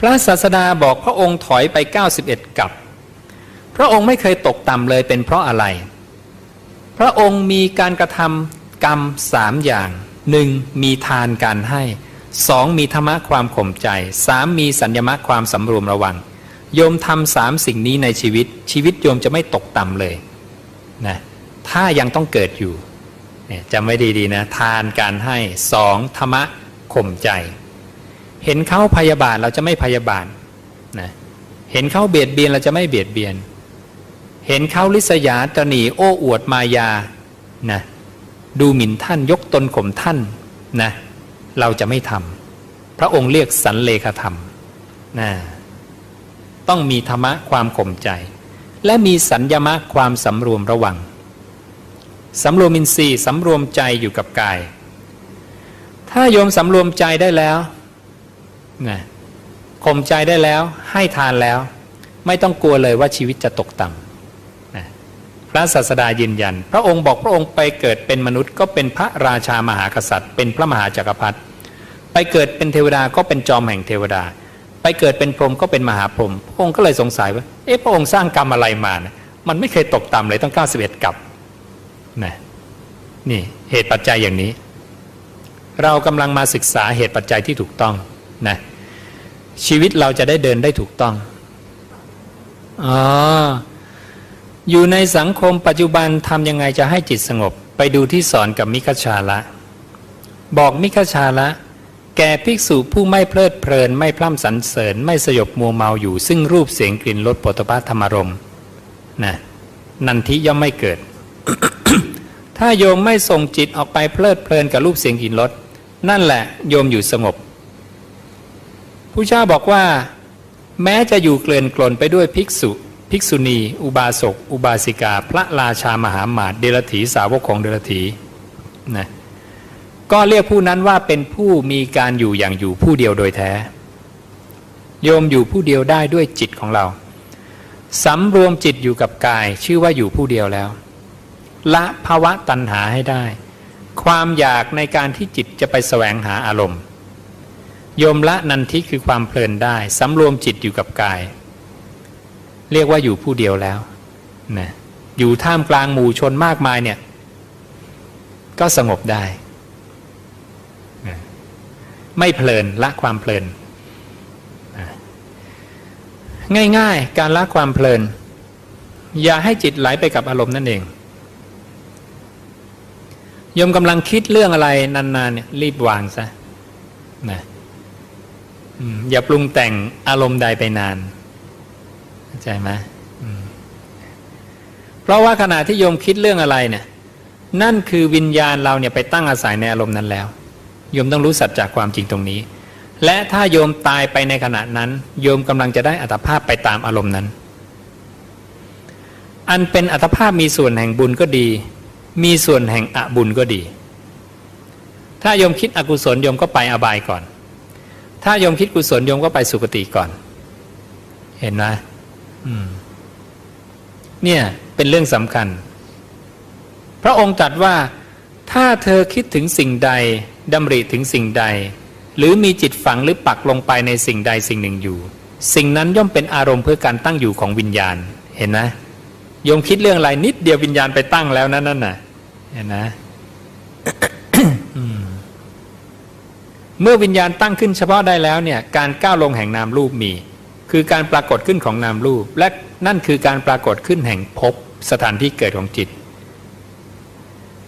พระศาสดาบอกพระองค์ถอยไป 91กับ พระองค์ไม่เคยตกต่ำเลยเป็นเพราะอะไร พระองค์มีการกระทำกรรมสามอย่างหนึ่งมีทานการให้สองมีธรรมะความข่มใจสามมีสัญญมะความสำรวมระวัง โยมทำสามสิ่งนี้ในชีวิต ชีวิตโยมจะไม่ตกต่ำเลยนะถ้ายังต้องเกิดอยู่เนี่ยจำไว้ดีๆนะ ทานการให้สองธรรมะข่มใจ เห็นเขาพยาบาทเราจะไม่พยาบาทนะเห็นเขาเบียดเบียนเราจะไม่เบียดเบียน เห็นเขาลิษยาตระหนีโอ้อวดมายานะดูหมิ่นท่านยกตนข่มท่านนะเราจะไม่ทำพระองค์เรียกสันเลขธรรมนะต้องมีธรรมะความข่มใจ และมีสัญญมะความสำรวมระวังสำรวมอินทรีย์สำรวมใจอยู่กับกาย ถ้าโยมสำรวมใจได้แล้ว นะข่มใจได้แล้วให้ทานแล้ว ไม่ต้องกลัวเลยว่าชีวิตจะตกต่ำนะพระศาสดายืนยัน พระองค์บอกพระองค์ไปเกิดเป็นมนุษย์ ก็เป็นพระราชามหากษัตริย์ เป็นพระมหาจักรพรรดิไปเกิดเป็นเทวดาก็เป็นจอมแห่งเทวดา ไปเกิดเป็นพรหมก็เป็นมหาพรหมพระองค์ก็เลยสงสัยว่าเอ๊ะพระองค์สร้างกรรมอะไรมานะมันไม่เคยตกต่ำเลยต้อง 91 กับนะนี่เหตุปัจจัยอย่างนี้ เรากำลังมาศึกษาเหตุปัจจัยที่ถูกต้องนะ ชีวิตเราจะได้เดินได้ถูกต้องอ๋ออยู่ในสังคมปัจจุบันทำยังไงจะให้จิตสงบ ไปดูที่สอนกับมิคชาละ บอกมิคชาละ แก่ภิกษุผู้ไม่เพลิดเพลิน ไม่พร่ำสรรเสริญ ไม่สยบมัวเมาอยู่ ซึ่งรูปเสียงกลิ่นรสโผฏฐัพพธรรมรมนะนันทิย่อมไม่เกิด ถ้าโยมไม่ส่งจิตออกไปเพลิดเพลินกับรูปเสียงกลิ่นรสนั่นแหละโยมอยู่สงบ ผู้เจ้าบอกว่า แม้จะอยู่เกลื่อนกลนไปด้วยภิกษุ ภิกษุณี อุบาสก อุบาสิกา พระราชามหาหมาตเดรถีสาวกของเดรถีนะก็เรียกผู้นั้นว่าเป็นผู้มีการอยู่อย่างอยู่ผู้เดียวโดยแท้ โยมอยู่ผู้เดียวได้ด้วยจิตของเราสำรวมจิตอยู่กับกาย ชื่อว่าอยู่ผู้เดียวแล้ว ละภาวะตัณหาให้ได้ ความอยากในการที่จิตจะไปแสวงหาอารมณ์ โยมละนันทิคือความเพลินได้สำรวมจิตอยู่กับกาย เรียกว่าอยู่ผู้เดียวแล้วนะอยู่ท่ามกลางหมู่ชนมากมายเนี่ย ก็สงบได้นะไม่เพลินละความเพลินนะง่ายๆ การละความเพลิน อย่าให้จิตไหลไปกับอารมณ์นั่นเองโยมกำลังคิดเรื่องอะไรนานๆเนี่ยรีบวางซะนะ อย่าปรุงแต่งอารมณ์ใดไปนานเข้าใจไหมเพราะว่าขณะที่โยมคิดเรื่องอะไรเนี่ย นั่นคือวิญญาณเราเนี่ยไปตั้งอาศัยในอารมณ์นั้นแล้ว โยมต้องรู้สัจจากความจริงตรงนี้ และถ้าโยมตายไปในขณะนั้น โยมกำลังจะได้อัตภาพไปตามอารมณ์นั้น อันเป็นอัตภาพมีส่วนแห่งบุญก็ดี มีส่วนแห่งอบุญก็ดี ถ้าโยมคิดอกุศลโยมก็ไปอบายก่อน ถ้าโยมคิดกุศลโยมก็ไปสุคติก่อน เห็นไหมมเนี่ยเป็นเรื่องสำคัญ พระองค์ตรัสว่า ถ้าเธอคิดถึงสิ่งใดดำริถึงสิ่งใด หรือมีจิตฝังหรือปักลงไปในสิ่งใดสิ่งหนึ่งอยู่ สิ่งนั้นย่อมเป็นอารมณ์เพื่อการตั้งอยู่ของวิญญาณ เห็นไหมโยมคิดเรื่องอะไรนิดเดียววิญญาณไปตั้งแล้วนั่นน่ะ เห็นไหม อืม เมื่อวิญญาณตั้งขึ้นเฉพาะได้แล้วเนี่ยการก้าวลงแห่งนามรูปมี คือการปรากฏขึ้นของนามรูป และนั่นคือการปรากฏขึ้นแห่งภพสถานที่เกิดของจิต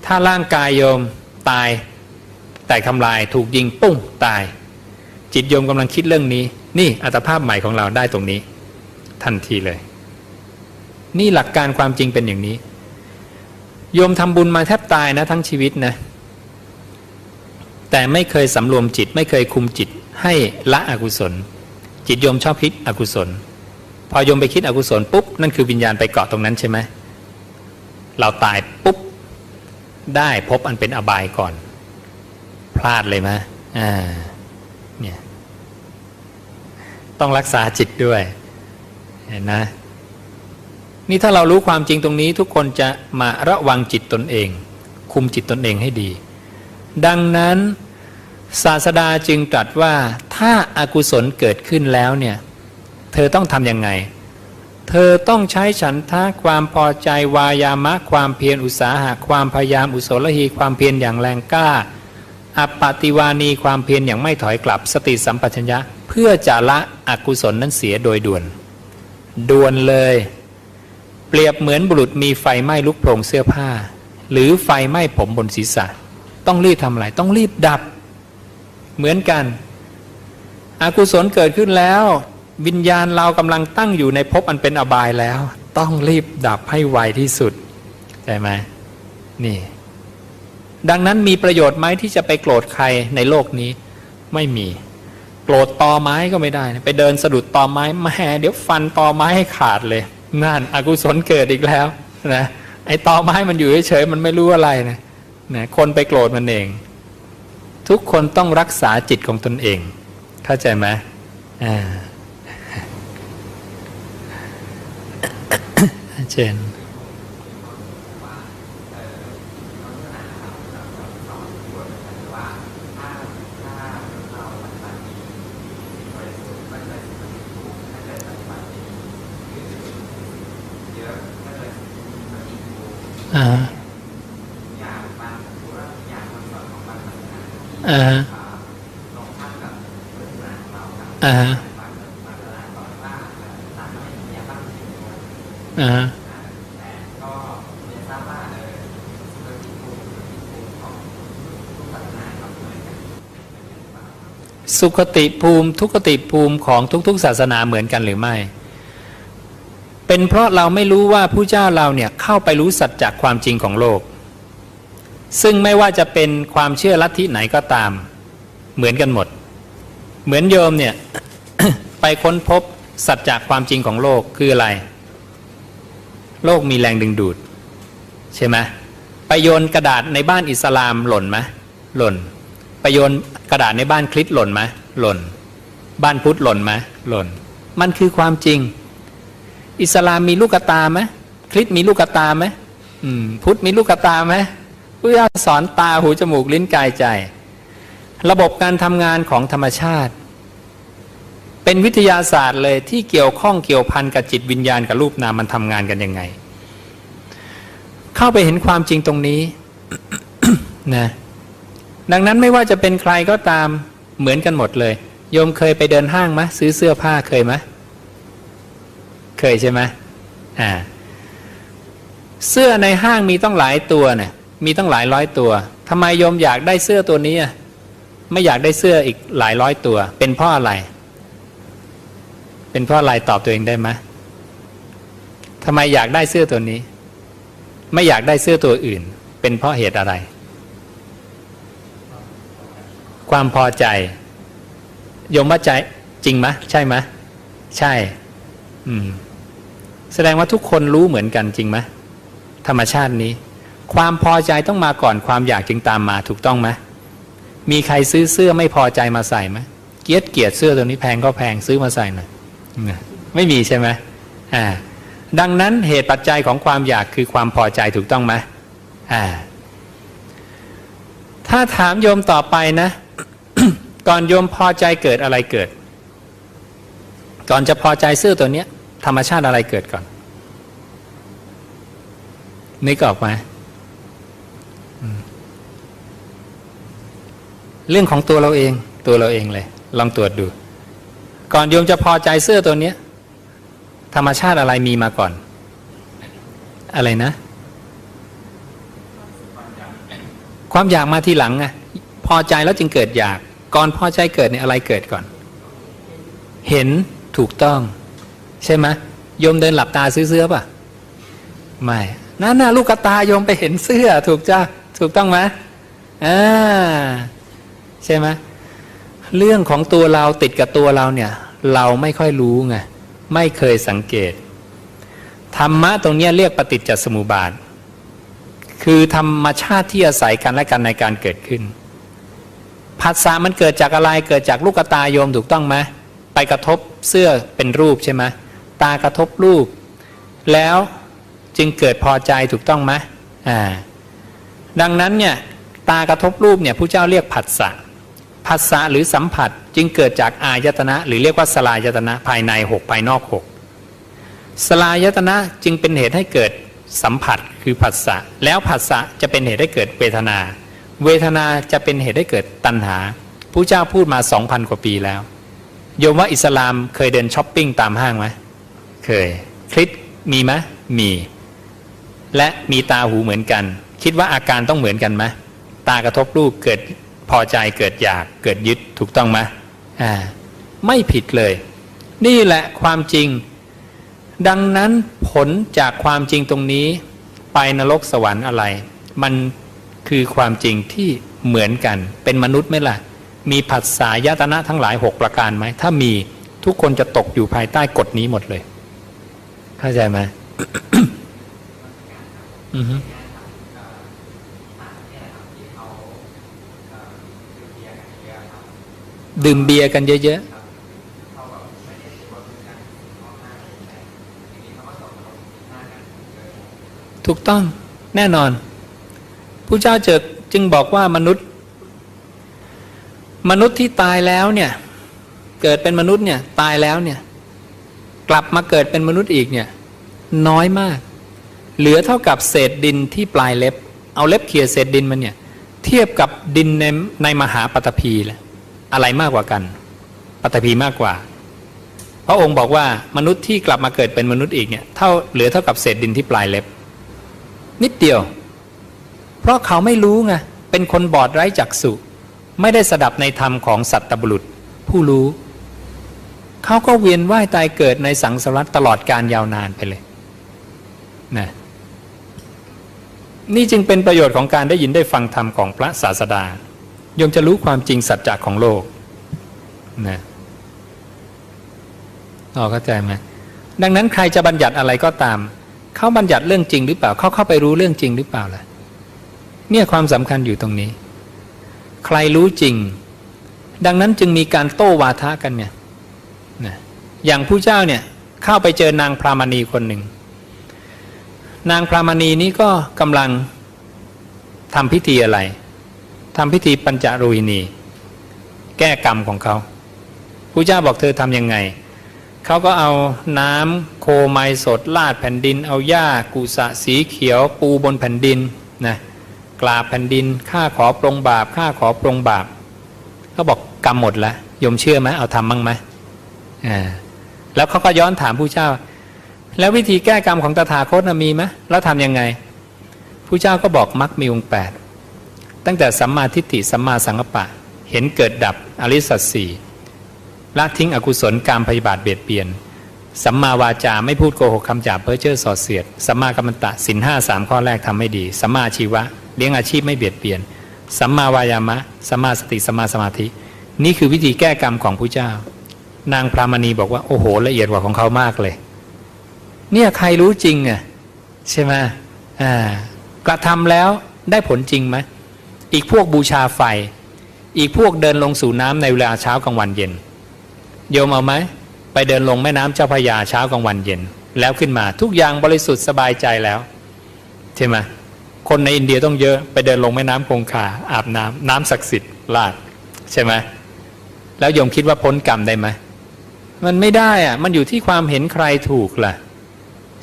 ถ้าร่างกายโยมตายแตกทำลายถูกยิงปุ้งตาย จิตโยมกำลังคิดเรื่องนี้ นี่อัตภาพใหม่ของเราได้ตรงนี้ ทันทีเลย นี่หลักการความจริงเป็นอย่างนี้ โยมทำบุญมาแทบตายนะทั้งชีวิตนะ แต่ไม่เคยสำรวมจิต ไม่เคยคุมจิตให้ละอกุศล จิตโยมชอบคิดอกุศล พอโยมไปคิดอกุศลปุ๊บนั่นคือวิญญาณไปเกาะตรงนั้นใช่ไหมเราตายปุ๊บได้พบอันเป็นอบายก่อน พลาดเลยไหมอ่าเนี่ยต้องรักษาจิตด้วยเห็นนะนี่ถ้าเรารู้ความจริงตรงนี้ทุกคนจะมาระวังจิตตนเอง คุมจิตตนเองให้ดี ดังนั้น ศาสดาจึงตรัสว่าถ้าอากุศลเกิดขึ้นแล้วเนี่ย เธอต้องทำยังไง เธอต้องใช้ฉันทะความพอใจวายามะ ความเพียรอุตสาหะความพยายามอุโสลหีความเพียรอย่างแรงกล้าอัปปติวานีความเพียรอย่างไม่ถอยกลับสติสัมปชัญญะ เพื่อจะละอกุศลนั้นเสียโดยด่วน ด่วนเลย เปรียบเหมือนบุรุษมีไฟไหม้ลุกโพรงเสื้อผ้า หรือไฟไหม้ผมบนศีรษะ ต้องรีบทำอะไรต้องรีบดับ เหมือนกัน อากุศลเกิดขึ้นแล้ว วิญญาณเรากำลังตั้งอยู่ในภพอันเป็นอบายแล้ว ต้องรีบดับให้ไวที่สุดใช่ไหมนี่ ดังนั้นมีประโยชน์ไหมที่จะไปโกรธใครในโลกนี้ ไม่มี โกรธตอไม้ก็ไม่ได้ ไปเดินสะดุดตอไม้แหม่เดี๋ยวฟันตอไม้ให้ขาดเลยนั่นอกุศลเกิดอีกแล้วนะไอ้ตอไม้มันอยู่เฉยๆมันไม่รู้อะไรนะนะคนไปโกรธมันเอง ทุกคนต้องรักษาจิตของตนเอง เข้าใจไหมอ่าเจนอ่า อ่าอ่าอ่าสุขติภูมิทุกติภูมิของทุกๆ ศาสนาเหมือนกันหรือไม่ เป็นเพราะเราไม่รู้ว่าผู้เจ้าเราเนี่ยเข้าไปรู้สัจจความจริงของโลก ซึ่งไม่ว่าจะเป็นความเชื่อลัทธิไหนก็ตาม เหมือนกันหมด เหมือนโยมเนี่ยไปค้นพบสัจจความจริงของโลกคืออะไร โลกมีแรงดึงดูด ใช่ไหมไปโยนกระดาษในบ้านอิสลามหล่นไหมหล่นไปโยนกระดาษในบ้านคริสหล่นไหมหล่น บ้านพุทธหล่นไหมหล่น มันคือความจริง อิสลามมีลูกตาไหมคริสมีลูกตาไหมอืมพุทธมีลูกตาไหม พุทธสอนตาหูจมูกลิ้นกายใจ ระบบการทำงานของธรรมชาติ เป็นวิทยาศาสตร์เลยที่เกี่ยวข้องเกี่ยวพันกับจิตวิญญาณกับรูปนามมันทำงานกันยังไง เข้าไปเห็นความจริงตรงนี้นะดังนั้นไม่ว่าจะเป็นใครก็ตามเหมือนกันหมดเลย โยมเคยไปเดินห้างไหมซื้อเสื้อผ้าเคยไหมเคยใช่ไหมอ่าเสื้อในห้างมีต้องหลายตัวเนี่ย มีตั้งหลายร้อยตัวทำไมโยมอยากได้เสื้อตัวนี้อะไม่อยากได้เสื้ออีกหลายร้อยตัว เป็นเพราะอะไร เป็นเพราะอะไรตอบตัวเองได้ไหมทำไมอยากได้เสื้อตัวนี้ ไม่อยากได้เสื้อตัวอื่น เป็นเพราะเหตุอะไร ความพอใจโยมว่าใจจริงไหมใช่ไหมใช่ อืม แสดงว่าทุกคนรู้เหมือนกันจริงไหมธรรมชาตินี้ ความพอใจต้องมาก่อนความอยากจึงตามมาถูกต้องไหมมีใครซื้อเสื้อไม่พอใจมาใส่ไหมเกียดเกียดเสื้อตัวนี้แพงก็แพงซื้อมาใส่หน่อยไม่มีใช่ไหมอ่าดังนั้นเหตุปัจจัยของความอยากคือความพอใจถูกต้องไหมอ่าถ้าถามโยมต่อไปนะ ก่อนโยมพอใจเกิดอะไรเกิด ก่อนจะพอใจเสื้อตัวเนี้ย ธรรมชาติอะไรเกิดก่อนนึกออกไหม เรื่องของตัวเราเอง ตัวเราเองเลยลองตรวจดู ก่อนโยมจะพอใจเสื้อตัวเนี้ย ธรรมชาติอะไรมีมาก่อน อะไรนะ ความอยากมาทีหลังไงพอใจแล้วจึงเกิดอยาก ก่อนพอใจเกิดเนี่ยอะไรเกิดก่อน เห็นถูกต้อง ใช่ไหมโยมเดินหลับตาซื้อเสื้อป่ะ ไม่นั่นน่ะลูกตาโยมไปเห็นเสื้อ ถูกจ้าถูกต้องไหมอ่า ใช่ไหมเรื่องของตัวเราติดกับตัวเราเนี่ย เราไม่ค่อยรู้ไงไม่เคยสังเกตธรรมะตรงนี้เรียกปฏิจจสมุปบาท คือธรรมชาติที่อาศัยกันและกันในการเกิดขึ้นผัสสะมันเกิดจากอะไรเกิดจากลูกตาโยมถูกต้องไหมไปกระทบเสื้อเป็นรูปใช่ไหมตากระทบรูป แล้วจึงเกิดพอใจถูกต้องไหมอ่าดังนั้นเนี่ยตากระทบรูปเนี่ยผู้เจ้าเรียกผัสสะ ผัสสะหรือสัมผัสจึงเกิดจากอายตนะ หรือเรียกว่าสลายตนะภายในหกภายนอกหกสลายตนะจึงเป็นเหตุให้เกิดสัมผัสคือผัสสะแล้วผัสสะจะเป็นเหตุให้เกิดเวทนา เวทนาจะเป็นเหตุให้เกิดตัณหาผู้เจ้าพูดมาสองพันกว่าปีแล้ว โยมว่าอิสลามเคยเดินช้อปปิ้งตามห้างไหมเคย คริสมีไหมมี และมีตาหูเหมือนกัน คิดว่าอาการต้องเหมือนกันไหมตากระทบรูปเกิด พอใจเกิดอยากเกิดยึดถูกต้องไหมอ่าไม่ผิดเลย นี่แหละความจริง ดังนั้นผลจากความจริงตรงนี้ ไปนรกสวรรค์อะไร มันคือความจริงที่เหมือนกัน เป็นมนุษย์ไหมล่ะ มีผัสสะยตนะทั้งหลายหกประการไหม ถ้ามีทุกคนจะตกอยู่ภายใต้กฎนี้หมดเลย เข้าใจไหมอือฮึ ดื่มเบียร์กันเยอะๆ ถูกต้องแน่นอนผู้เจ้าเจอจึงบอกว่ามนุษย์ มนุษย์ที่ตายแล้วเนี่ย เกิดเป็นมนุษย์เนี่ยตายแล้วเนี่ย กลับมาเกิดเป็นมนุษย์อีกเนี่ย น้อยมาก เหลือเท่ากับเศษดินที่ปลายเล็บ เอาเล็บเขี่ยเศษดินมันเนี่ย เทียบกับดินในในมหาปฐพีเลย อะไรมากกว่ากันปฐพีมากกว่า พระองค์บอกว่ามนุษย์ที่กลับมาเกิดเป็นมนุษย์อีกเนี่ยเท่าเหลือเท่ากับเศษดินที่ปลายเล็บ นิดเดียว เพราะเขาไม่รู้ไงเป็นคนบอดไร้จักษุไม่ได้สดับในธรรมของสัตตบุรุษ ผู้รู้ เขาก็เวียนว่ายตายเกิดในสังสารวัฏตลอดการยาวนานไปเลยนะนี่จึงเป็นประโยชน์ของการได้ยินได้ฟังธรรมของพระศาสดา โยมจะรู้ความจริงสัจจะของโลกนะออเข้าใจไหมดังนั้นใครจะบัญญัติอะไรก็ตาม เขาบัญญัติเรื่องจริงหรือเปล่า เขาเข้าไปรู้เรื่องจริงหรือเปล่าล่ะ เนี่ยความสำคัญอยู่ตรงนี้ ใครรู้จริง ดังนั้นจึงมีการโต้วาทะกันเนี่ยนะอย่างผู้เจ้าเนี่ยเข้าไปเจอนางพรามณีคนหนึ่ง นางพรามณีนี้ก็กำลังทำพิธีอะไร ทำพิธีปัญจรหินีแก้กรรมของเขาพระเจ้าบอกเธอทำยังไง เขาก็เอาน้ำโคไมสดลาดแผ่นดิน เอาหญ้ากุสะสีเขียว ปูบนแผ่นดินนะกราบแผ่นดินข้าขอปรงบาปข้าขอปรงบาปเขาบอกกรรมหมดแล้วยมเชื่อไหมเอาทำมั้งไหมอ่าแล้วเขาก็ย้อนถามผู้เจ้า แล้ววิธีแก้กรรมของตถาคตมีไหมแล้วทำยังไงผู้เจ้าก็บอกมักมีองค์แปด ตั้งแต่สัมมาทิฏฐิสัมมาสังกปะ เห็นเกิดดับอริสัตสีละทิ้งอกุศลการพยาบาทเบียดเบียน สัมมาวาจาไม่พูดโกหกคำหยาเพ้อเจ้อส่อเสียด สัมมากัมมันตะสินห้าสามข้อแรกทำไม่ดี สัมมาชีวะ เลี้ยงอาชีพไม่เบียดเบียน สัมมาวายามะ สัมมาสติสัมมาสมาธิ นี่คือวิธีแก้กรรมของผู้เจ้า นางพระมณีบอกว่าโอ้โหละเอียดกว่าของเขามากเลย เนี่ยใครรู้จริงอะใช่ไหมอ่ากระทำแล้วได้ผลจริงไหม อีกพวกบูชาไฟ อีกพวกเดินลงสู่น้ำในเวลาเช้ากลางวันเย็น โยมเอาไหมไปเดินลงแม่น้ำเจ้าพระยาเช้ากลางวันเย็น แล้วขึ้นมาทุกอย่างบริสุทธิ์สบายใจแล้วใช่ไหมคนในอินเดียต้องเยอะไปเดินลงแม่น้ำคงคาอาบน้ำน้ำศักดิ์สิทธิ์ลาดใช่ไหมแล้วโยมคิดว่าพ้นกรรมได้ไหมมันไม่ได้อะมันอยู่ที่ความเห็นใครถูกล่ะ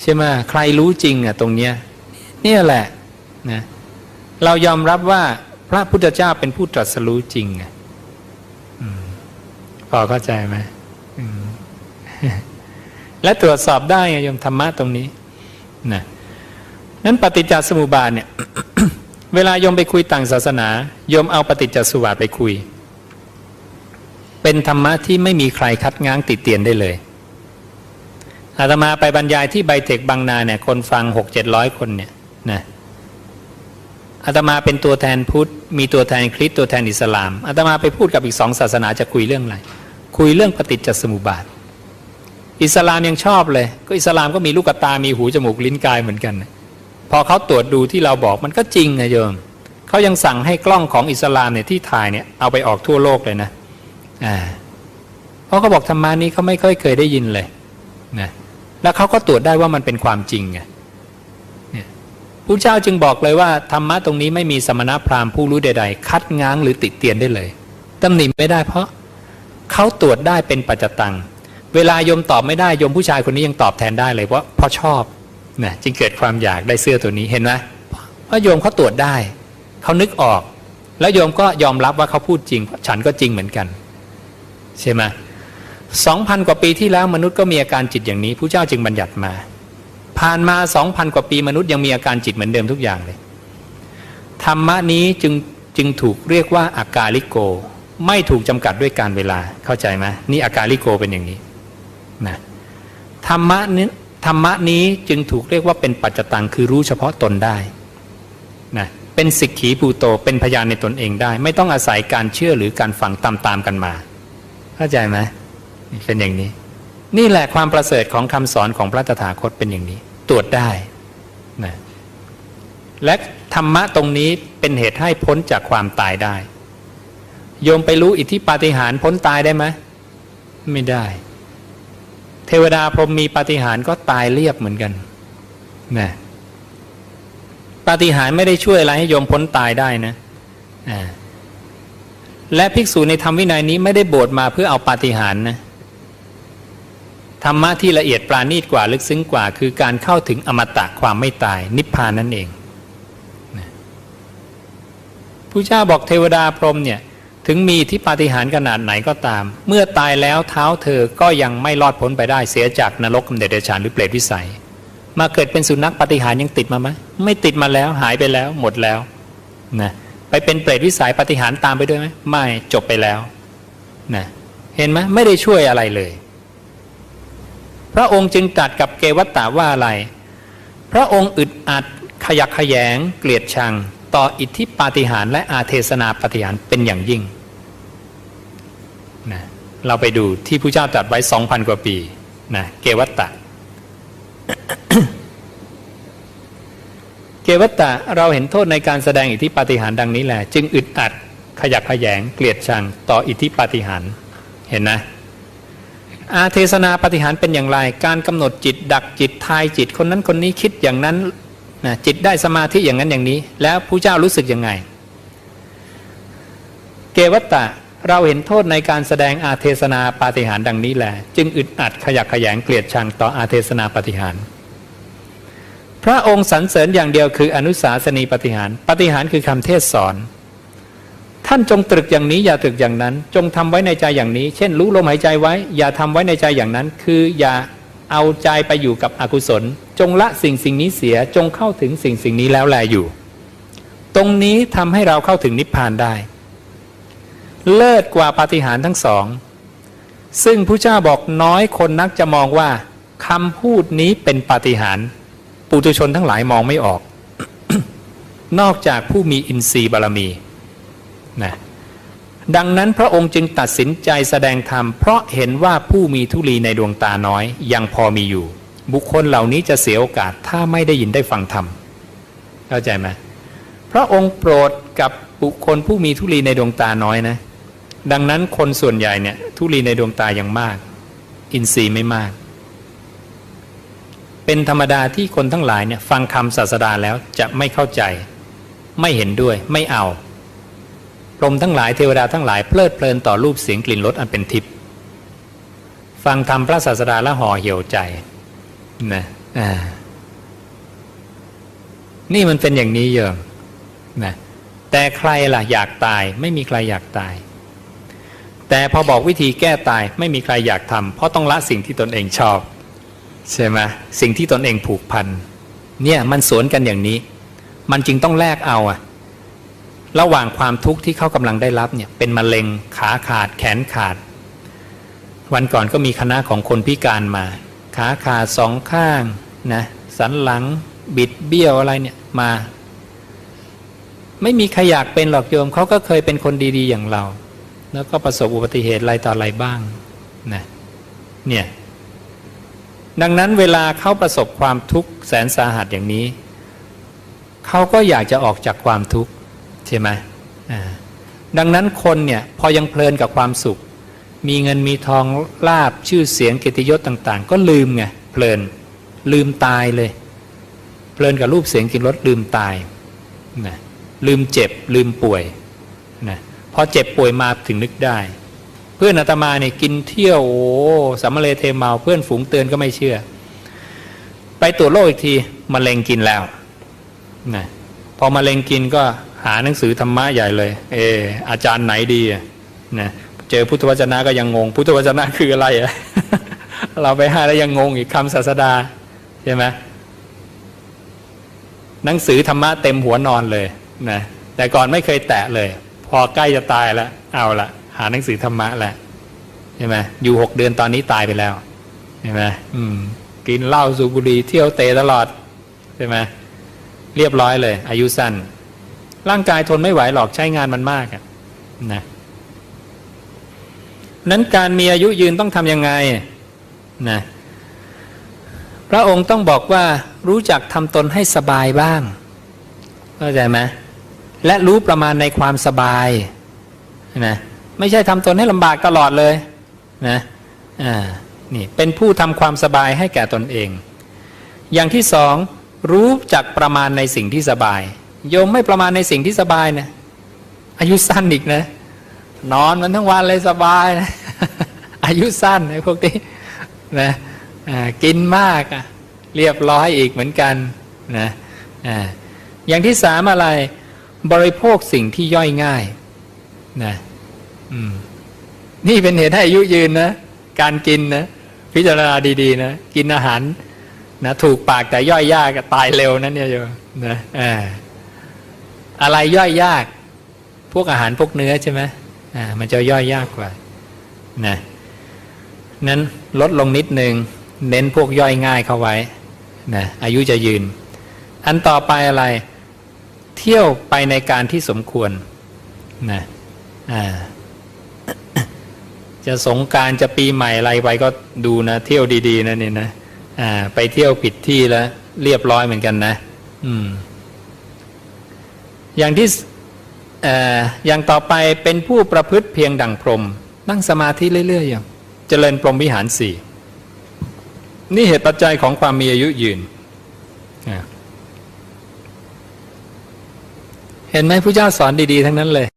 ใช่ไหมใครรู้จริงอะตรงเนี้ยเนี่ยแหละนะเรายอมรับว่า พระพุทธเจ้าเป็นผู้ตรัสรู้จริงพอเข้าใจไหมและตรวจสอบได้ไงยมธรรมะตรงนี้นะนั้นปฏิจจสมุปบาทเนี่ย เวลายมไปคุยต่างศาสนายมเอาปฏิจจสมุปบาทไปคุย เป็นธรรมะที่ไม่มีใครคัดง้างติดเตียนได้เลยอาตมาไปบรรยายที่ไบเทคบางนาเนี่ย คนฟังหกเจ็ดร้อยคนเนี่ยนะ อาตมาเป็นตัวแทนพุทธ มีตัวแทนคริสต์ตัวแทนอิสลามอาตมาไปพูดกับอีกสองศาสนาจะคุยเรื่องอะไร คุยเรื่องปฏิจจสมุปบาท อิสลามยังชอบเลย ก็อิสลามก็มีลูกตา มีหูจมูกลิ้นกายเหมือนกัน พอเขาตรวจดูที่เราบอกมันก็จริงไงโยมเขายังสั่งให้กล้องของอิสลามเนี่ยที่ถ่ายเนี่ยเอาไปออกทั่วโลกเลยนะอ่าเพราะเขาบอกธรรมานี้เขาไม่ค่อยเคยได้ยินเลยนะแล้วเขาก็ตรวจได้ว่ามันเป็นความจริงไง พระเจ้าจึงบอกเลยว่าธรรมะตรงนี้ไม่มีสมณพราหมณ์ผู้รู้ใด ๆ คัดง้างหรือติเตียนได้เลยตำหนิไม่ได้เพราะเขาตรวจได้เป็นปัจจตัง เวลาโยมตอบไม่ได้โยมผู้ชายคนนี้ยังตอบแทนได้เลยเพราะเพราะชอบนะจึงเกิดความอยากได้เสื้อตัวนี้เห็นไหมเพราะโยมเขาตรวจได้ เขานึกออก แล้วโยมก็ยอมรับว่าเขาพูดจริง ฉันก็จริงเหมือนกัน ใช่ไหมสองพันกว่าปีที่แล้วมนุษย์ก็มีอาการจิตอย่างนี้ผู้เจ้าจึงบัญญัติมา ผ่านมาสองพันกว่าปีมนุษย์ยังมีอาการจิตเหมือนเดิมทุกอย่างเลย ธรรมะนี้จึงจึงถูกเรียกว่าอากาลิโก ไม่ถูกจำกัดด้วยการเวลาเข้าใจไหมนี่อากาลิโกเป็นอย่างนี้นะธรรมะนี้ธรรมะนี้จึงถูกเรียกว่าเป็นปัจจตังคือรู้เฉพาะตนได้นะเป็นสิกขีภูโตเป็นพยานในตนเองได้ ไม่ต้องอาศัยการเชื่อหรือการฟังตามๆกันมา เข้าใจไหมเป็นอย่างนี้ นี่แหละความประเสริฐของคำสอนของพระตถาคตเป็นอย่างนี้ ตรวจได้นะและธรรมะตรงนี้เป็นเหตุให้พ้นจากความตายได้ โยมไปรู้อิทธิปาฏิหาริย์พ้นตายได้ไหมไม่ได้ เทวดาพรหมมีปาฏิหาริย์ก็ตายเรียบเหมือนกันนะปาฏิหาริย์ไม่ได้ช่วยอะไรให้โยมพ้นตายได้นะและภิกษุในธรรมวินัยนี้ไม่ได้บวชมาเพื่อเอาปาฏิหาริย์นะ ธรรมะที่ละเอียดปราณีตกว่าลึกซึ้งกว่า คือการเข้าถึงอมตะความไม่ตายนิพพานนั่นเองผู้เจ้าบอกเทวดาพรหมเนี่ยถึงมีที่ปาฏิหาริย์ขนาดไหนก็ตาม เมื่อตายแล้วเท้าเธอก็ยังไม่รอดพ้นไปได้เสียจากนรกกำเนิดเดชานหรือเปรตวิสัย มาเกิดเป็นสุนัขปาฏิหาริย์ยังติดมาไหมไม่ติดมาแล้วหายไปแล้วหมดแล้วนะไปเป็นเปรตวิสัยปาฏิหาริย์ตามไปด้วยไหมไม่จบไปแล้วนะเห็นไหมไม่ได้ช่วยอะไรเลย พระองค์จึงตรัสกับเกวัตตาว่าอะไร พระองค์อึดอัดขยักขยงเกลียดชัง ต่ออิทธิปาฏิหาริย์และอาเทศนาปฏิหาริย์เป็นอย่างยิ่งนะเราไปดูที่พระเจ้าตรัสไว้สองพันกว่าปีนะเกวัตตะ เกวัตตะเราเห็นโทษในการแสดงอิทธิปาฏิหาริย์ดังนี้แหละ จึงอึดอัดขยักขยงเกลียดชัง ต่ออิทธิปาฏิหาริย์เห็นนะ อาเทศนาปฏิหารเป็นอย่างไร การกำหนดจิตดักจิตทายจิตคนนั้นคนนี้คิดอย่างนั้นนะจิตได้สมาธิอย่างนั้นอย่างนี้ แล้วผู้เจ้ารู้สึกยังไง เกวัตตะเราเห็นโทษในการแสดงอาเทศนาปาฏิหารดังนี้แหละจึงอึดอัดขยักขยงเกลียดชังต่ออาเทศนาปาฏิหาร พระองค์สรรเสริญอย่างเดียวคืออนุสาสนีปฏิหารปฏิหารคือคำเทศสอน ท่านจงตรึกอย่างนี้อย่าตรึกอย่างนั้น จงทำไว้ในใจอย่างนี้ เช่น รู้ลมหายใจไว้ อย่าทำไว้ในใจอย่างนั้น คืออย่าเอาใจไปอยู่กับอกุศล จงละสิ่งสิ่งนี้เสียจงเข้าถึงสิ่งสิ่งนี้แล้วแลอยู่ ตรงนี้ทำให้เราเข้าถึงนิพพานได้ เลิศกว่าปาฏิหาริย์ทั้งสอง ซึ่งพระเจ้าบอกน้อยคนนักจะมองว่าคำพูดนี้เป็นปาฏิหาริย์ปุถุชนทั้งหลายมองไม่ออก นอกจากผู้มีอินทรีย์บารมี นะดังนั้นพระองค์จึงตัดสินใจแสดงธรรม เพราะเห็นว่าผู้มีทุลีในดวงตาน้อย ยังพอมีอยู่ บุคคลเหล่านี้จะเสียโอกาสถ้าไม่ได้ยินได้ฟังธรรมเข้าใจไหมพระองค์โปรดกับบุคคลผู้มีทุลีในดวงตาน้อยนะ ดังนั้นคนส่วนใหญ่เนี่ยทุลีในดวงตายังมาก อินทรีย์ไม่มาก เป็นธรรมดาที่คนทั้งหลายเนี่ยฟังคำศาสดาแล้วจะไม่เข้าใจ ไม่เห็นด้วยไม่เอา พรหมทั้งหลายเทวดาทั้งหลายเพลิดเพลินต่อรูปเสียงกลิ่นรสอันเป็นทิพย์ฟังธรรมพระศาสดาละห่อเหี่ยวใจนะนี่มันเป็นอย่างนี้เยอะนะแต่ใครล่ะอยากตาย ไม่มีใครอยากตาย แต่พอบอกวิธีแก้ตายไม่มีใครอยากทำเพราะต้องละสิ่งที่ตนเองชอบใช่ไหมสิ่งที่ตนเองผูกพันเนี่ยมันสวนกันอย่างนี้ มันจึงต้องแลกเอาอะ ระหว่างความทุกข์ที่เขากำลังได้รับเนี่ยเป็นมะเร็งขาขาดแขนขาด วันก่อนก็มีคณะของคนพิการมา ขาขาดสองข้างนะสันหลังบิดเบี้ยวอะไรเนี่ยมา ไม่มีใครอยากเป็นหรอกโยมเขาก็เคยเป็นคนดีๆอย่างเรา แล้วก็ประสบอุบัติเหตุอะไรต่ออะไรบ้างนะเนี่ยดังนั้นเวลาเขาประสบความทุกข์แสนสาหัสอย่างนี้ เขาก็อยากจะออกจากความทุกข์ ใช่ไหมดังนั้นคนเนี่ยพอยังเพลินกับความสุข มีเงินมีทองลาบชื่อเสียงเกียรติยศต่างๆ ก็ลืมไงเพลินลืมตายเลย เพลินกับรูปเสียงกินรสลืมตายนะลืมเจ็บลืมป่วยนะพอเจ็บป่วยมาถึงนึกได้ เพื่อนอาตมาเนี่ยกินเที่ยวโอ้สามเลเทเมาเพื่อนฝูงเตือนก็ไม่เชื่อ ไปตรวจโรคอีกทีมะเร็งกินแล้วนะพอมะเร็งกินก็ หาหนังสือธรรมะใหญ่เลย เอออาจารย์ไหนดีอะนะเจอพุทธวจนะก็ยังงง พุทธวจนะคืออะไรอะเราไปหาแล้วยังงงอีกคำศาสดาใช่ไหมหนังสือธรรมะเต็มหัวนอนเลยนะแต่ก่อนไม่เคยแตะเลย พอใกล้จะตายแล้วเอาละหาหนังสือธรรมะแหละใช่ไหมอยู่หกเดือนตอนนี้ตายไปแล้วใช่ไหมอืมกินเหล้าสูบบุหรี่เที่ยวเตะตลอดใช่ไหมเรียบร้อยเลย อายุสั้น ร่างกายทนไม่ไหวหรอกใช้งานมันมากนะนั้นการมีอายุยืนต้องทำยังไงนะพระองค์ต้องบอกว่ารู้จักทำตนให้สบายบ้างเข้าใจไหมและรู้ประมาณในความสบายนะไม่ใช่ทำตนให้ลำบากตลอดเลยนะอ่านี่เป็นผู้ทำความสบายให้แก่ตนเอง อย่างที่สองรู้จักประมาณในสิ่งที่สบาย โยมไม่ประมาณในสิ่งที่สบายนะอายุสั้นอีกนะ นอนมันทั้งวันเลยสบายนะอายุสั้นไอ้พวกนี้นะกินมากอะเรียบร้อยอีกเหมือนกันนะอ่าอย่างที่สามอะไรบริโภคสิ่งที่ย่อยง่ายนะนี่เป็นเหตุให้อายุยืนนะ การกินนะพิจารณาดีๆนะกินอาหารนะถูกปากแต่ย่อยยากตายเร็วนั่นเนี่ยโยนะอ่า อะไรย่อยยาก พวกอาหารพวกเนื้อใช่ไหมอ่ามันจะย่อยยากกว่านะนั้นลดลงนิดนึง เน้นพวกย่อยง่ายเข้าไว้นะอายุจะยืน อันต่อไปอะไร เที่ยวไปในการที่สมควรนะอ่าจะสงการจะปีใหม่อะไรไปก็ดูนะ เที่ยวดี ๆนะนี่นะอ่า ไปเที่ยวผิดที่แล้ว เรียบร้อยเหมือนกันนะ อืม อย่างที่อย่างต่อไปเป็นผู้ประพฤติเพียงดังพรม นั่งสมาธิเรื่อยๆอย่างเจริญพรหมวิหารสี่นี่เหตุปัจจัยของความมีอายุยืน เห็นไหมผู้เจ้าสอนดี ๆ ทั้งนั้นเลย